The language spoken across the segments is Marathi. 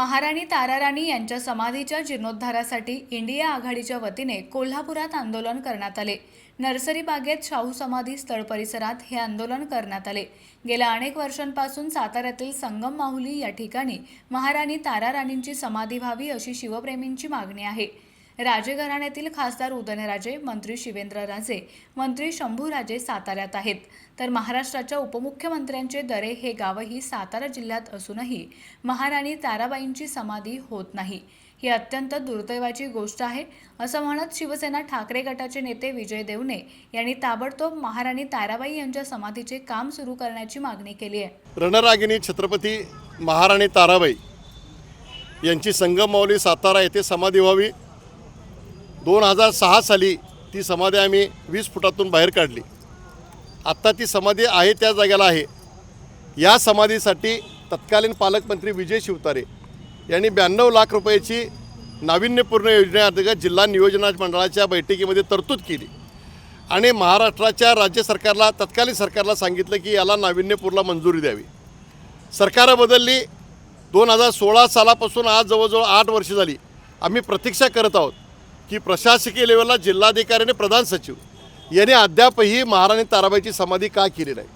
महाराणी ताराराणी यांच्या समाधीच्या जीर्णोद्धारासाठी इंडिया आघाडीच्या वतीने कोल्हापुरात आंदोलन करण्यात आले. नर्सरी बागेत शाहू समाधी स्थळ परिसरात हे आंदोलन करण्यात आले. गेल्या अनेक वर्षांपासून साताऱ्यातील संगम माहुली या ठिकाणी महाराणी ताराराणींची समाधी व्हावी अशी शिवप्रेमींची मागणी आहे. राजे घराण्यातील खासदार उदयनराजे मंत्री शिवेंद्रराजे मंत्री शंभूराजे साताऱ्यात आहेत. तर महाराष्ट्राच्या उपमुख्यमंत्र्यांचे दरे हे गावही सातारा जिल्ह्यात असूनही महाराणी ताराबाईंची समाधी होत नाही. ही अत्यंत दुर्दैवाची गोष्ट आहे असं म्हणत शिवसेना ठाकरे गटाचे नेते विजय देवणे यांनी ताबडतोब महाराणी ताराबाई यांच्या समाधीचे काम सुरू करण्याची मागणी केली आहे. रणरागिनी छत्रपती महाराणी ताराबाई यांची संगममावली सातारा येथे समाधी व्हावी दोन हजार सहा साली ती समाधी आम्ही वीस फुटातून बाहेर काढली. आत्ता ती समाधी आहे त्या जागेला आहे. या समाधीसाठी तत्कालीन पालकमंत्री विजय शिवतारे यांनी ब्याण्णव लाख रुपयाची नाविन्यपूर्ण योजनेअंतर्गत जिल्हा नियोजन मंडळाच्या बैठकीमध्ये तरतूद केली. आणि महाराष्ट्राच्या राज्य सरकारला तत्कालीन सरकारला सांगितलं की याला नाविन्यपूरला मंजुरी द्यावी. सरकारं बदलली. दोन हजार सोळा सालापासून आज जवळजवळ आठ वर्ष झाली. आम्ही प्रतीक्षा करत आहोत. की प्रशासकीय लेवलला जिल्हाधिकारी आणि प्रधान सचिव यांनी अद्यापही महाराणी ताराबाईची समाधी का केली नाही.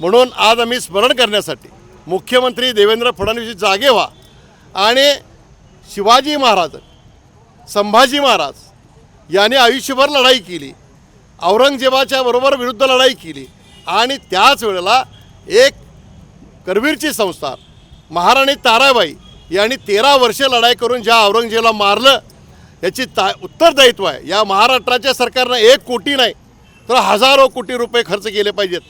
म्हणून आज आम्ही स्मरण करण्यासाठी मुख्यमंत्री देवेंद्र फडणवीस जागे व्हा आणि शिवाजी महाराज संभाजी महाराज यांनी आयुष्यभर लढाई केली औरंगजेबाच्या बरोबर विरुद्ध लढाई केली आणि त्याच वेळेला एक करवीरची संस्था महाराणी ताराबाई यांनी तेरा वर्षे लढाई करून ज्या औरंगजेबाला मारलं याची ता उत्तरदायित्व आहे. या महाराष्ट्राच्या सरकारनं एक कोटी नाही तर हजारो कोटी रुपये खर्च केले पाहिजेत.